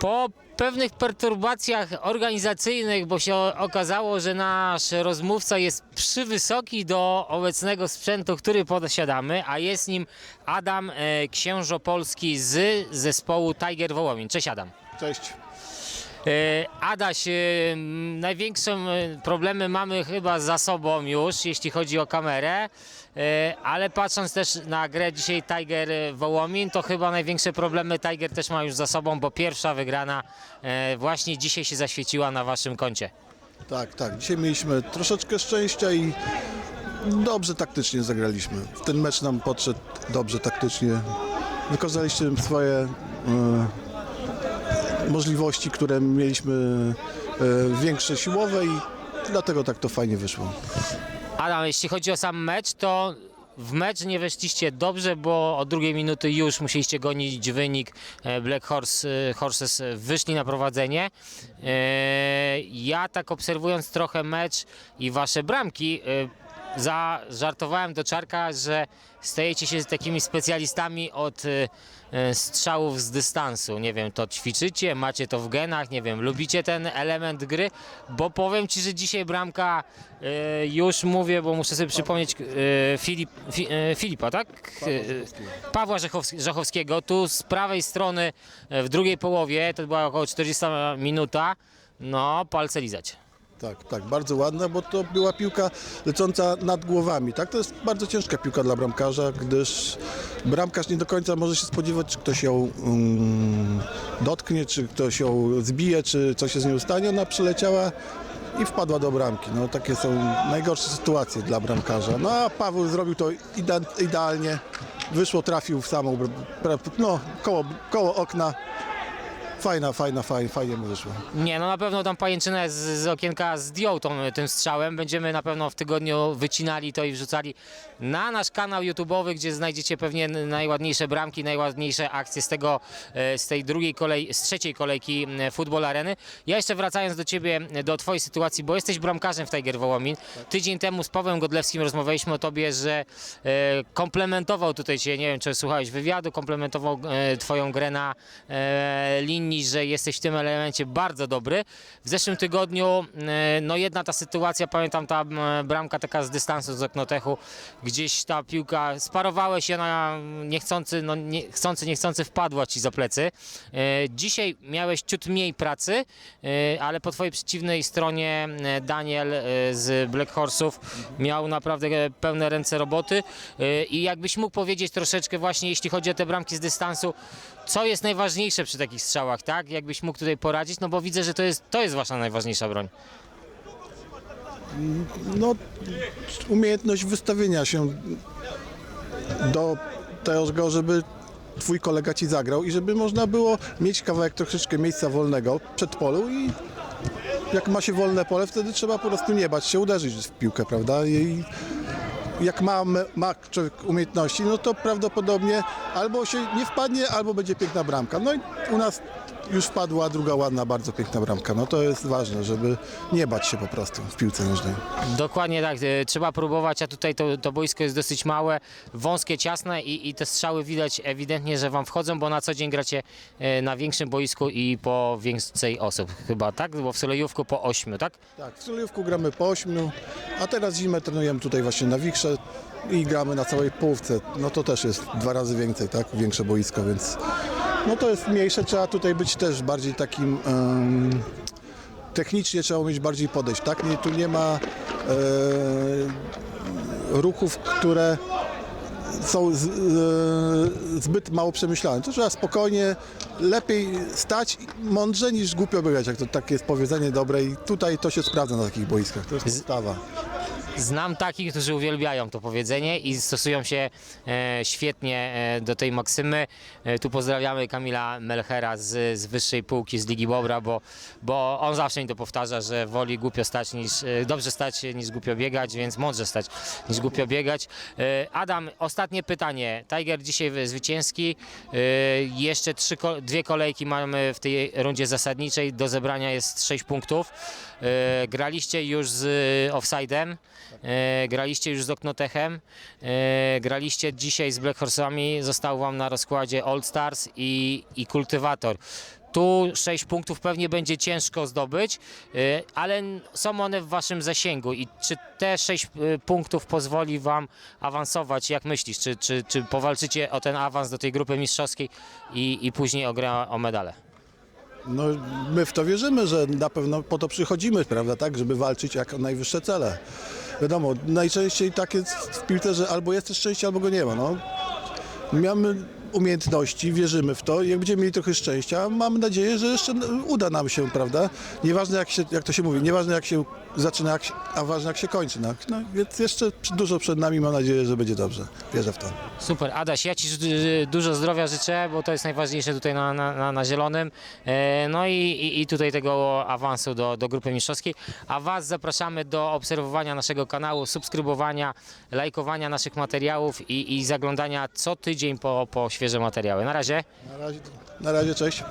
Po pewnych perturbacjach organizacyjnych, bo się okazało, że nasz rozmówca jest przywysoki do obecnego sprzętu, który posiadamy, a jest nim Adam e, Księżopolski z zespołu Tiger Wołomin. Cześć Adam. Cześć. E, Adaś, największe problemy mamy chyba za sobą już, jeśli chodzi o kamerę, e, ale patrząc też na grę dzisiaj Tiger e, Wołomin, to chyba największe problemy Tiger też ma już za sobą, bo pierwsza wygrana właśnie dzisiaj się zaświeciła na waszym koncie. Tak, tak. Dzisiaj mieliśmy troszeczkę szczęścia i dobrze taktycznie zagraliśmy. Ten mecz nam podszedł dobrze taktycznie. Wykorzystaliśmy swoje możliwości, które mieliśmy e, większe siłowe i dlatego tak to fajnie wyszło. Adam, jeśli chodzi o sam mecz, to w mecz nie weszliście dobrze, bo od drugiej minuty już musieliście gonić wynik. E, Black Horse, e, Horses wyszli na prowadzenie. Ja tak obserwując trochę mecz i wasze bramki, e, zażartowałem do czarka, że stajecie się takimi specjalistami od e, e, strzałów z dystansu. Nie wiem, to ćwiczycie, macie to w genach, nie wiem, lubicie ten element gry, bo powiem ci, że dzisiaj bramka e, już mówię, bo muszę sobie przypomnieć e, Filip, Fi, e, Filipa, tak? E, Pawła Rzechows- Rzechowskiego. Tu z prawej strony e, w drugiej połowie, to była około 40 minuta, no palce lizać. Tak, tak, bardzo ładna, bo to była piłka lecąca nad głowami. Tak, to jest bardzo ciężka piłka dla bramkarza, gdyż bramkarz nie do końca może się spodziewać, czy ktoś ją mm, dotknie, czy ktoś ją zbije, czy coś się z nią stanie. Ona przyleciała i wpadła do bramki. No, takie są najgorsze sytuacje dla bramkarza. No a Paweł zrobił to ide- idealnie. Wyszło, trafił w samą, no, koło, koło okna. Fajna, fajna, fajna, fajnie mu wyszło. Nie, no na pewno tam pajęczynę z, z okienka zdjął tą, tym strzałem. Będziemy na pewno w tygodniu wycinali to i wrzucali na nasz kanał YouTube'owy, gdzie znajdziecie pewnie najładniejsze bramki, najładniejsze akcje z tego, e, z tej drugiej kolej, z trzeciej kolejki m, Football Areny. Ja jeszcze wracając do ciebie, e, do twojej sytuacji, bo jesteś bramkarzem w Tiger Wołomin. Tydzień temu z Pawłem Godlewskim rozmawialiśmy o tobie, że e, komplementował tutaj cię, nie wiem czy słuchałeś wywiadu, komplementował e, twoją grę na e, linii, że jesteś w tym elemencie bardzo dobry. W zeszłym tygodniu, e, no jedna ta sytuacja, pamiętam ta bramka taka z dystansu z oknotechu, gdzieś ta piłka, sparowałeś się na niechcący, no nie, chcący, niechcący wpadła ci za plecy. E, dzisiaj miałeś ciut mniej pracy, e, ale po twojej przeciwnej stronie Daniel z Black Horse'ów miał naprawdę pełne ręce roboty i jakbyś mógł powiedzieć troszeczkę właśnie, jeśli chodzi o te bramki z dystansu, co jest najważniejsze przy takich strzałach, tak? Jakbyś mógł tutaj poradzić, no bo widzę, że to jest, to jest wasza najważniejsza broń. no, umiejętność wystawienia się do tego, żeby twój kolega ci zagrał i żeby można było mieć kawałek troszeczkę miejsca wolnego przed polu i jak ma się wolne pole, wtedy trzeba po prostu nie bać się uderzyć w piłkę, prawda? I jak ma, ma umiejętności, no to prawdopodobnie albo się nie wpadnie, albo będzie piękna bramka. No i u nas już wpadła druga ładna, bardzo piękna bramka. No to jest ważne, żeby nie bać się po prostu w piłce nożnej. Dokładnie tak, e, trzeba próbować, a tutaj to, to boisko jest dosyć małe, wąskie, ciasne i, i te strzały widać ewidentnie, że wam wchodzą, bo na co dzień gracie e, na większym boisku i po więcej osób chyba, tak? Bo w Solejówku po ośmiu, tak? Tak, w Sulejówku gramy po ośmiu, a teraz zimę trenujemy tutaj właśnie na Wikrze i gramy na całej połówce. No to też jest dwa razy więcej, tak? Większe boisko, więc no to jest mniejsze, trzeba tutaj być też bardziej takim em, technicznie trzeba umieć bardziej podejść, tak? Nie, tu nie ma e, ruchów, które są z, e, zbyt mało przemyślane. To trzeba spokojnie, lepiej stać mądrze niż głupio biegać, jak to takie jest powiedzenie dobre i tutaj to się sprawdza na takich boiskach. To jest podstawa. Znam takich, którzy uwielbiają to powiedzenie i stosują się e, świetnie e, do tej maksymy. E, tu pozdrawiamy Kamila Melchera z, z wyższej półki, z Ligi Bobra, bo, bo on zawsze mi to powtarza, że woli głupio stać niż, dobrze stać niż głupio biegać, więc mądrze stać niż głupio biegać. Adam, ostatnie pytanie. Tiger dzisiaj wy- zwycięski. Jeszcze trzy, dwie kolejki mamy w tej rundzie zasadniczej. Do zebrania jest 6 punktów. Graliście już z offside'em, e, graliście już z Oknotechem, e, graliście dzisiaj z Black Horse'ami, został wam na rozkładzie All Stars i, i Kultywator. Tu 6 punktów pewnie będzie ciężko zdobyć, y, ale są one w waszym zasięgu i czy te 6 punktów pozwoli wam awansować? Jak myślisz? Czy, czy, czy powalczycie o ten awans do tej grupy mistrzowskiej i, i później o grę o medale? No, my w to wierzymy, że na pewno po to przychodzimy, prawda, tak, żeby walczyć jak o najwyższe cele. Wiadomo, najczęściej tak jest w piłce, że albo jest szczęście, albo go nie ma. No. Mamy umiejętności, wierzymy w to jak będziemy mieli trochę szczęścia, mamy nadzieję, że jeszcze uda nam się, prawda? Nieważne jak, się, jak to się mówi, nieważne jak się zaczyna, jak się, a ważne jak się kończy. No. No, więc jeszcze dużo przed nami, mam nadzieję, że będzie dobrze. Wierzę w to. Super, Adaś, ja Ci dużo zdrowia życzę, bo to jest najważniejsze tutaj na, na, na, na zielonym. E, No i, i, i tutaj tego awansu do, do grupy mistrzowskiej. A Was zapraszamy do obserwowania naszego kanału, subskrybowania, lajkowania naszych materiałów i, i zaglądania co tydzień po, po świeże materiały. Na razie. Na razie, na razie cześć.